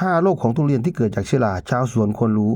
5โรคของทุเรียนที่เกิดจากเชื้อราชาวสวนควรรู้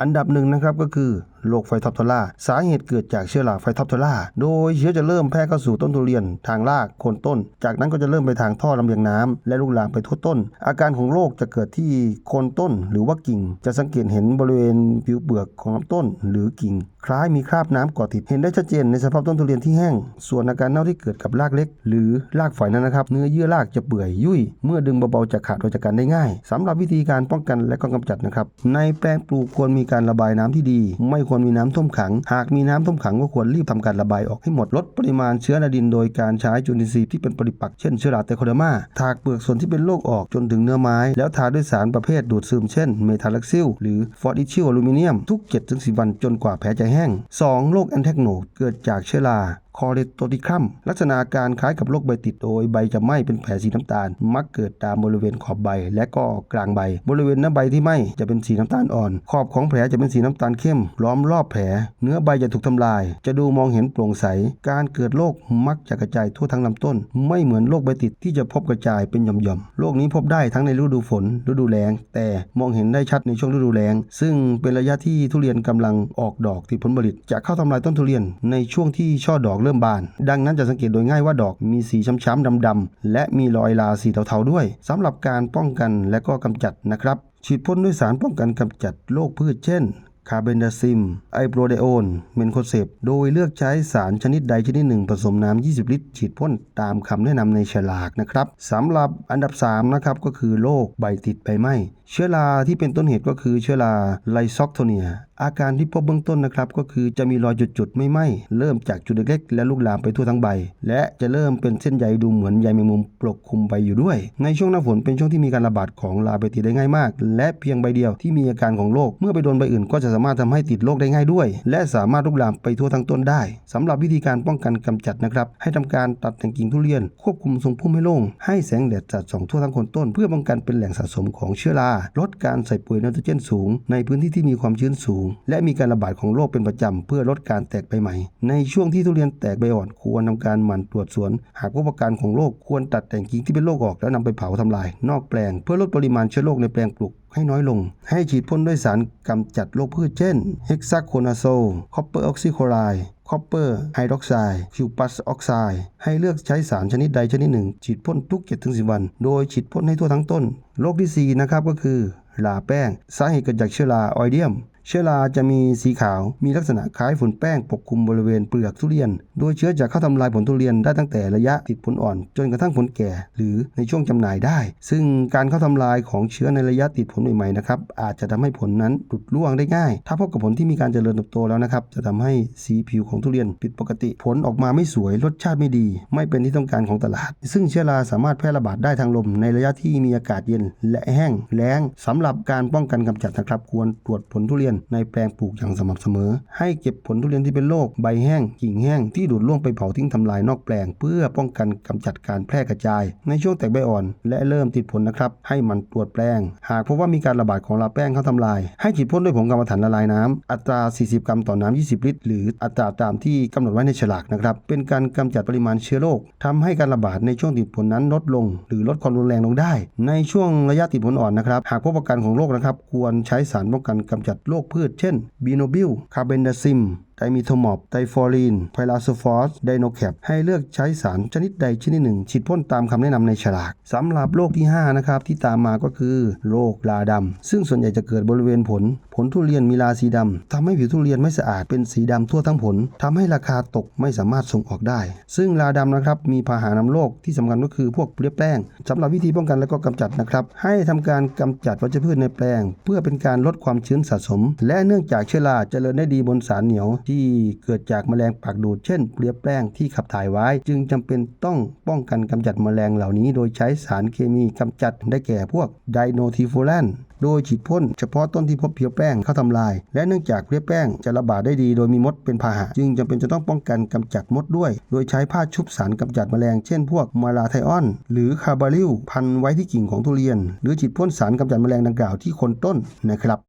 อันดับหนึ่งนะครับก็คือโรคไฟท็อปทอล่าสาเหตุเกิดจากเชื้อราไฟท็อปทอล่าโดยเชื้อจะเริ่มแพร่เข้าสู่ต้นทุเรียนทางรากโคนต้น จากนั้นก็จะเริ่มไปทางท่อลำเลียงน้ำและลุกลามไปทั่วต้น อาการของโรคจะเกิดที่โคนต้น หรือว่ากิ่ง จะสังเกตเห็นบริเวณผิวเปลือกของลำต้น หรือกิ่ง คล้ายมีคราบน้ำเกาะติดเห็นได้ชัดเจนในสภาพต้นทุเรียนที่แห้ง ส่วนอาการเน่าที่เกิดกับรากเล็ก หรือรากฝอยนั้นนะครับ เนื้อเยื่อรากจะเปื่อยยุ่ยเมื่อดึงเบาๆจะขาดโดยจากกันได้ง่ายสำหรับวิธีการป้องกันและก็กำจัดนะครับในแปลงปลูกควรมีการระบายน้ำที่ดี ไม่ควรมีน้ำท่วมขัง หากมีน้ำท่วมขังก็ควรรีบทำการระบายออกให้หมดลดปริมาณเชื้อในดินโดยการใช้จุลินทรีย์ที่เป็นปฏิปักษ์เช่นเชื้อราเตโคเดมาถากเปลือกส่วนที่เป็นโรคออกจนถึงเนื้อไม้ แล้วทาด้วยสารประเภทดูดซึมเช่นเมทาลักซิลหรือฟอสอิชิลอลูมิเนียมทุก7-10วันจนกว่าแผลจะแห้ง 2. โรคแอนแทกโนเกิดจากเชื้อรา คอเรโตติคัมลักษณะการคล้ายกับโรคใบติดโดยใบจะไหม้เป็นแผลสีน้ำตาล มักเกิดตามบริเวณขอบใบ และก็กลางใบ บริเวณหน้าใบที่ไหม้จะเป็นสีน้ำตาลอ่อน ขอบของแผลจะเป็นสีน้ำตาลเข้ม ล้อมรอบแผล เนื้อใบจะถูกทำลาย จะดูมองเห็นโปร่งใส การเกิดโรคมักจะกระจายทั่วทั้งลำต้น ไม่เหมือนโรคใบติดที่จะพบกระจายเป็นหย่อมๆโรคนี้พบได้ทั้งในฤดูฝน ฤดูแล้ง แต่มองเห็นได้ชัดในช่วงฤดูแล้ง ซึ่งเป็นระยะที่ทุเรียนกำลังออกดอกติดผลผลิต จะเข้าทำลายต้นทุเรียนในช่วงที่ช่อดอกเริ่มบาน ดังนั้นจะสังเกตโดยง่ายว่าดอกมีสีช้ำๆดำๆและมีรอยราสีเทาๆด้วยสำหรับการป้องกันและก็กำจัดนะครับ ฉีดพ่นด้วยสารป้องกันกำจัดโรคพืชเช่นคาร์เบนดาซิม ไอโปรไดโอนเมนโคเซปโดยเลือกใช้สารชนิดใดชนิดหนึ่งผสมน้ำ 20 ลิตร ฉีดพ่นตามคำแนะนำในฉลากนะครับสำหรับอันดับ 3 นะครับ ก็คือโรคใบติดใบไหม้ เชื้อราที่เป็นต้นเหตุก็คือเชื้อราไลซอกโทเนีย อาการที่พบเบื้องต้นนะครับก็คือจะมีรอยจุดๆ ไม่ไหม้เริ่มจากจุดเล็กๆและลุกลามไปทั่วทั้งใบ และจะเริ่มเป็นเส้นใยดูเหมือนใยแมงมุมปกคลุมใบอยู่ด้วย ในช่วงหน้าฝนเป็นช่วงที่มีการระบาดของลาเบติดได้ง่ายมาก และเพียงใบเดียวที่มีอาการของโรคเมื่อไปโดนใบอื่น ก็จะสามารถทำให้ติดโรคได้ง่ายด้วย และสามารถลุกลามไปทั่วทั้งต้นได้สำหรับวิธีการป้องกันกำจัดนะครับให้ทำการตัดแต่งกิ่งทุเรียน ควบคุมทรงพุ่มให้โล่งให้แสงแดดจัดส่องทั่วทั้งคนต้น เพื่อป้องกันเป็นแหล่งสะสมของเชื้อราลดการใส่ปุ๋ยไนโตรเจนสูง ในพื้นที่ที่มีความชื้นสูง และมีการระบาดของโรคเป็นประจำ เพื่อลดการแตกใบใหม่ ในช่วงที่ทุเรียนแตกใบอ่อนควรทำการหมั่นตรวจสวน หากพบอาการของโรคควรตัดแต่งกิ่งที่เป็นโรคออกแล้วนำไปเผาทำลาย นอกแปลง เพื่อลดปริมาณเชื้อโรคในแปลงปลูกให้น้อยลง ให้ฉีดพ่นด้วยสารกำจัดโรคพืชเช่นเฮกซาโคนาโซคอปเปอร์ออกซิโคไล คอปเปอร์ไฮดรอกไซด์คิวปัสออกไซด์ให้เลือกใช้สารชนิดใดชนิดหนึ่ง ฉีดพ่นทุก 7-10 วัน โดยฉีดพ่นให้ทั่วทั้งต้น โรคที่ 4 นะครับก็คือลาแป้ง สาเหตุเกิดจากเชื้อราออยเดียม เชื้อราจะมีสีขาว มีลักษณะคล้ายฝุ่นแป้งปกคลุมบริเวณเปลือกทุเรียน โดยเชื้อจะเข้าทำลายผลทุเรียนได้ตั้งแต่ระยะติดผลอ่อน จนกระทั่งผลแก่ หรือในช่วงจำหน่ายได้ ซึ่งการเข้าทำลายของเชื้อในระยะติดผลใหม่ๆนะครับอาจจะทำให้ผลนั้นหลุดร่วงได้ง่าย ถ้าพบกับผลที่มีการเจริญเติบโตแล้วนะครับจะทำให้สีผิวของทุเรียนผิดปกติ ผลออกมาไม่สวยรสชาติไม่ดี ไม่เป็นที่ต้องการของตลาด ซึ่งเชื้อราสามารถแพร่ระบาดได้ทางลม ในระยะที่มีอากาศเย็น และแห้งแล้งสำหรับการป้องกันกำจัดนะครับควรตรวจผลทุเรียนในแปลงปลูกอย่างสม่ำเสมอ ให้เก็บผลทุเรียนที่เป็นโรคใบแห้งกิ่งแห้งที่ดูดร่วงไปเผาทิ้งทำลายนอกแปลง เพื่อป้องกันกำจัดการแพร่กระจาย ในช่วงแตกใบอ่อน และเริ่มติดผลนะครับ ให้มันตรวจแปลง หากพบว่ามีการระบาดของลาแป้งเข้าทำลาย ให้ฉีดพ่นด้วยผงกรรมฐานละลายน้ำอัตรา 40 กรัมต่อน้ำ20 ลิตร หรืออัตราตามที่กำหนดไว้ในฉลากนะครับเป็นการกำจัดปริมาณเชื้อโรคทำให้การระบาดในช่วงติดผลนั้นลดลง หรือลดความรุนแรงลงได้ ในช่วงระยะติดผลอ่อนนะครับหากพบอาการของโรคนะครับควรใช้สารป้องกันกำจัดโรคพืช เช่นบีโนบิลคาร์เบนดาซิม ไดมิโทมอบไดฟอรีนไพลาโซฟอสไดโนแคปให้เลือกใช้สารชนิดใดชนิดหนึ่งฉีดพ่นตามคำแนะนำในฉลากสำหรับโรคที่ 5 นะครับ ที่ตามมาก็คือโรคราดำซึ่งส่วนใหญ่จะเกิดบริเวณผล ผลทุเรียนมีราสีดำทำให้ผิวทุเรียนไม่สะอาดเป็นสีดำทั่วทั้งผลทำให้ราคาตกไม่สามารถส่งออกได้ ซึ่งราดำนะครับมีพาหะนำโรคที่สำคัญก็คือพวกเปรี้ยแป้งสำหรับวิธีป้องกันและก็กำจัดนะครับให้ทำการกำจัดวัชพืชในแปลง เพื่อเป็นการลดความชื้นสะสม และเนื่องจากเชื้อราเจริญได้ดีบนสารเหนียวที่เกิดจากแมลงปากดูดเช่น เปรี้ยแป้งที่ขับถ่ายไว้ จึงจำเป็นต้องป้องกันกำจัดแมลงเหล่านี้ โดยใช้สารเคมีกำจัดได้แก่พวกไดโนทีฟูแลนโดยฉีดพ่นเฉพาะต้นที่พบเพียวแป้งเข้าทำลาย และเนื่องจากเพลี้ยแป้งจะระบาดได้ดีโดยมีมดเป็นพาหะ จึงจำเป็นจะต้องป้องกันกำจัดมดด้วย โดยใช้ผ้าชุบสารกำจัดแมลงเช่นพวกมาลาไทออน หรือคาบาริลพันไว้ที่กิ่งของทุเรียน หรือฉีดพ่นสารกำจัดแมลงดังกล่าวที่โคนต้นนะครับ